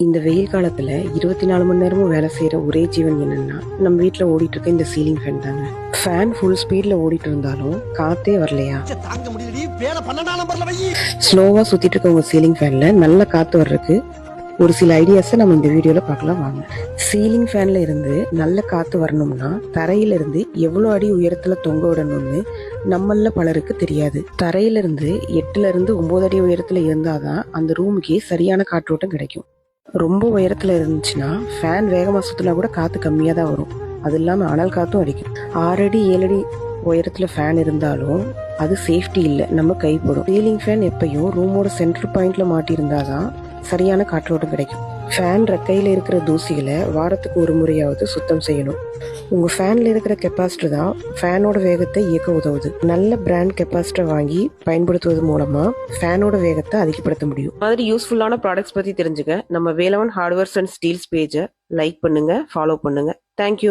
இந்த வெயில் காலத்துல இருபத்தி நாலு மணி நேரமும் வேலை செய்யற ஒரே ஜீவன் என்னன்னா நம்ம வீட்ல ஓடிட்டு இருக்க இந்த சீலிங் ஃபேன் தாங்க. ஃபேன் ஃபுல் ஸ்பீட்ல ஓடிட்டு இருந்தாலும் காத்தே வரலையா? தாங்க முடியலடி வேலை பன்னெண்டாம் நம்பர்ல வை. ஸ்லோவா சுத்திட்டு இருக்க உங்க சீலிங் ஃபேன்ல நல்ல காத்து வர்றதுக்கு ஒரு சில ஐடியாஸை நம்ம இந்த வீடியோல பார்க்கலாம் வாங்க. சீலிங் ஃபேன்ல இருந்து நல்ல காத்து வரணும்னா தரையில இருந்து எவ்வளவு அடி உயரத்துல தொங்க விடணும்னு நம்மள பலருக்கு தெரியாது. தரையில இருந்து எட்டுல இருந்து ஒன்பது அடி உயரத்துல இருந்தாதான் அந்த ரூமுக்கே சரியான காற்றோட்டம் கிடைக்கும். ரொம்ப உயரத்துல இருந்துச்சுன்னா ஃபேன் வேகமா சுத்தினா கூட காத்து கம்மியா தான் வரும். அது இல்லாம அனல் காத்தும் அடிக்கும். ஆறு அடி ஏழு அடி உயரத்துல ஃபேன் இருந்தாலும் அது சேஃப்டி இல்லை. நம்ம கைப்படும் சீலிங் ஃபேன் எப்பயும் ரூமோட சென்டர் பாயிண்ட்ல மாட்டி இருந்தாதான் சரியான காற்றோட்டம் கிடைக்கும். ஃபேன் ரெக்கையில் இருக்கிற தூசியில் வாரத்துக்கு ஒரு முறையாவது சுத்தம் செய்யணும். உங்கள் ஃபேனில் இருக்கிற கெப்பாசிட்டர் தான் ஃபேனோட வேகத்தை இயக்க உதவுது. நல்ல பிராண்ட் கெப்பாசிட்டர் வாங்கி பயன்படுத்துவது மூலமாக ஃபேனோட வேகத்தை அதிகப்படுத்த முடியும். மாதிரி யூஸ்ஃபுல்லான ப்ராடக்ட்ஸ் பற்றி தெரிஞ்சுக்க. நம்ம வேலவன் ஹார்ட்வேர்ஸ் அண்ட் ஸ்டீல்ஸ் பேஜை லைக் பண்ணுங்கள் ஃபாலோ பண்ணுங்கள் தேங்க்யூ